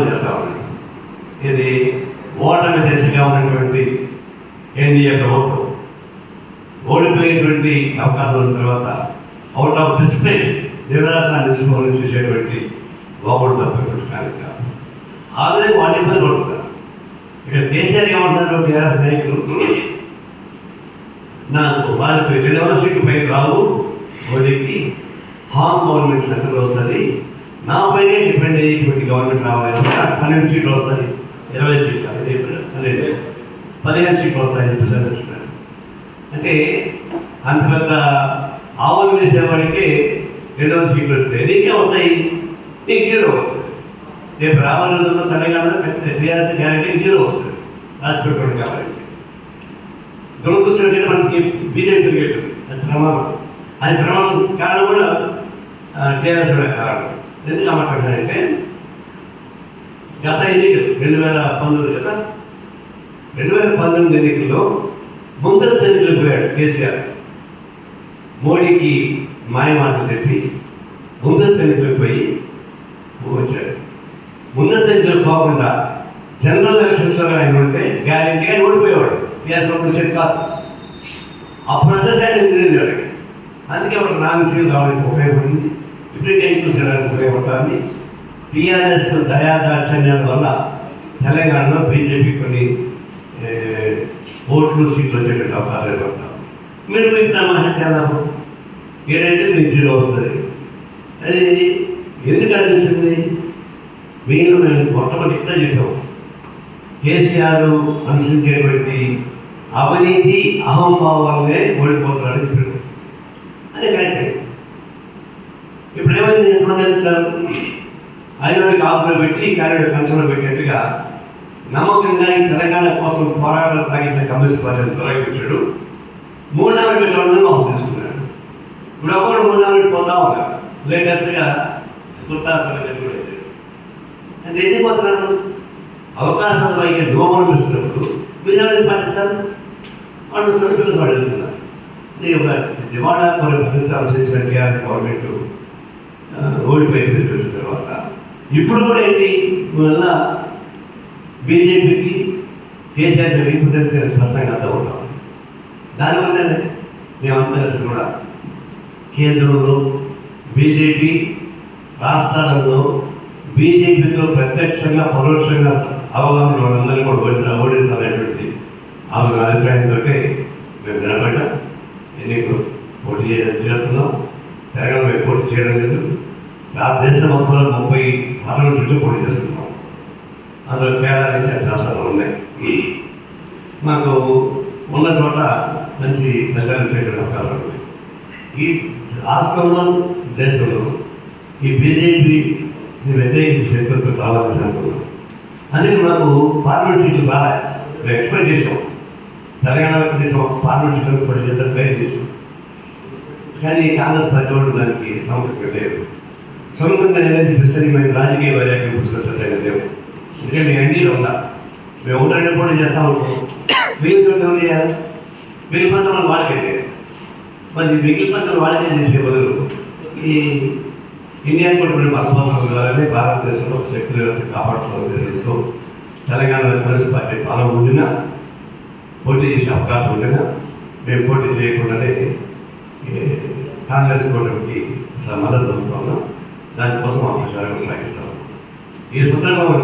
అమలు చేస్తా. ఉన్నాం ఇది ఓటమి దిశగా ఉన్నటువంటి ఎన్డీఏ ప్రభుత్వం ఓడిపోయేటువంటి అవకాశం ఉన్న తర్వాత అవుట్ ఆఫ్ డిస్ప్లేస్ నిరాశాన్ని నిస్పృహలు చూసేటువంటి గోపడు తప్పేటువంటి కార్యక్రమం. ఆల్రెడీ వాళ్ళు ఇబ్బంది పడుతున్నారు. ఇక్కడ కేసీఆర్ ఏమంటున్నారు టీఆర్ఎస్ నాయకులు? నాకు వాళ్ళకి రెండవ సీటు పైకి రావు. మోడీకి హామ్ గవర్నమెంట్ సెంటర్ వస్తుంది. నా పైనే డిపెండ్ అయ్యేటువంటి గవర్నమెంట్ రావాలి పన్నెండు సీట్లు వస్తాయి. ఇరవై సీట్లు. అది పన్నెండు పదిహేను సీట్లు వస్తాయని చెప్పి అంటే అంత పెద్ద ఆవులు వేసేవాడికి రెండవ సీట్లు వస్తాయి. నీకే వస్తాయి. నీకు జీరో వస్తుంది రేపు రాబోయే రోజుల్లో తెలంగాణ టీఆర్ఎస్ గ్యారంటీ జీరో వస్తుంది. రాసిపెట్టుకోండి కాబట్టి దురదృష్టం మనకి బీజేపీ క్రికెట్ అది ప్రమాదం. అది ప్రమాదం కారణం కూడా టీఆర్ఎస్ కారణం. ఎందుకు అమ్మంటాడంటే గత ఎన్నికలు రెండు వేల పంతొమ్మిది కదా? రెండు వేల పంతొమ్మిది ఎన్నికల్లో ముందస్తు ఎన్నికలు పోయాడు కేసీఆర్. మోడీకి మాయమాటలు చెప్పి ముందస్తు ఎన్నికలకు పోయి వచ్చాడు ముందస్తు ఎన్నికలు పోకుండా జనరల్ ఎలక్షన్స్లో ఆయన ఉంటే గ్యారెంటీగా ఓడిపోయేవాడు. టీఆర్ఎస్ ప్రభుత్వం వచ్చేది కాదు. అప్పుడు అండర్స్టాండింగ్ తెలియదు అందుకే వాళ్ళకి నాలుగు విషయం రావడానికి ఉపయోగపడింది. ఇప్పటికే ఎక్కువ ఉపయోగపడుతుంది. టీఆర్ఎస్ దయాదాక్షణ్యాల వల్ల తెలంగాణలో బీజేపీ కొన్ని ఓట్లు సీట్లు వచ్చేటువంటి అవకాశాలు పడతాం మీరు మిగతా నమ్మకం ఏంటంటే మీకు జీరో వస్తుంది. అది ఎందుకు అనిపించింది? మీరు మేము మొట్టమొదటిగా చెప్పాము. కేసీఆర్ అనుసరించేటువంటి అవినీతి అహంభావాలనే ఓడిపోతున్నాడని చెప్పాడు అదే కరెక్టే ఇప్పుడు ఏమైంది అంటారు వెళ్తారు కాపులో పెట్టి క్యారెట్ కంచంలో పెట్టినట్టుగా నమ్మకంగా ఈ తెలంగాణ కోసం పోరాటం సాగించిన కమ్యూనిస్ట్ పార్టీ తొలగిపెట్టాడు మూడు నాలుగు పెట్టాలని మాకు తీసుకున్నాడు ఇప్పుడు ఒకరు మూడు నాలుగు పోతా ఉన్నారు. లేటెస్ట్గా గుర్తాసన కూడా ఇది. అంటే ఎందుకు పోతున్నాడు అవకాశాల పైకి దోమలు ఇస్తున్నప్పుడు మీరు ఎలా పాటిస్తారు? వాళ్ళు సరుకులు పడేస్తున్నారు ఇది ఒక దివాణా కొన్ని భద్రత అనుసరించిన టీఆర్ఎస్ గవర్నమెంట్ ఆ, ఓడిపోయి తర్వాత. ఇప్పుడు కూడా ఏంటి? వల్ల బీజేపీకి కేసీఆర్ వీపుదంటే స్పష్టంగా అర్థం ఉంటాం దానివల్ల మేమంతా కలిసి కూడా కేంద్రంలో బీజేపీ రాష్ట్రాలలో బీజేపీతో ప్రత్యక్షంగా పరోక్షంగా అవగాహన వాళ్ళందరినీ కూడా ఓడిన ఓడించాలనేటువంటి ఆమె అభిప్రాయంతో మేము నిలబడ్డాం. ఎన్నికలు పోటీ చేస్తున్నాం. తెలంగాణ మేము చేయడం లేదు. భారతదేశం మొత్తంలో ముప్పై మరణం చుట్టూ పోటీ చేస్తున్నాం. అందులో పేదాలు నుంచి ఉన్నాయి. మాకు ఉన్న చోట మంచి ప్రచారం చేయడం అవకాశం ఉంది. ఈ రాష్ట్రంలో దేశంలో ఈ బీజేపీ వ్యతిరేకించి శక్తులతో కావాలని అనుకున్నాం అందుకే మాకు పార్లమెంట్ సీట్లు బాగా మేము ఎక్స్పెక్ట్ చేసాం తెలంగాణ కనీసం పార్లమెంట్ సీట్లు పోటీ చేద్దాం ట్రై కానీ కాంగ్రెస్ పార్టీ వాళ్ళు దానికి సమర్థంగా లేదు. సొంతంగా ఏదైతే పిస్తని మేము రాజకీయ వైరాగ్యం పుస్తక లేవు ఎందుకంటే ఎన్డీలో ఉందా మేము ఒకటి పోటీ చేస్తా ఉంటాం మిగిలిన చోట ఎవరు చేయాలి? మిగిలిన పంటలు వాళ్ళకే చేయాలి. మరి మిగిలిన పంటలు వాళ్ళకే చేసే బదులు ఈ ఇండియా కూడా మేము అసమర్థం భారతదేశంలో శక్తి వ్యవస్థ కాపాడుకోవాలని ఉద్దేశంతో తెలంగాణ కాంగ్రెస్ పార్టీ బలం ఉండినా పోటీ చేసే అవకాశం ఉండినా మేము పోటీ చేయకుండానే కాంగ్రెస్ కూటమికి స- మద్దతు పొందుతున్నాం దానికోసం ఆ ప్రచారం సాగిస్తాం ఈ సందర్భంలో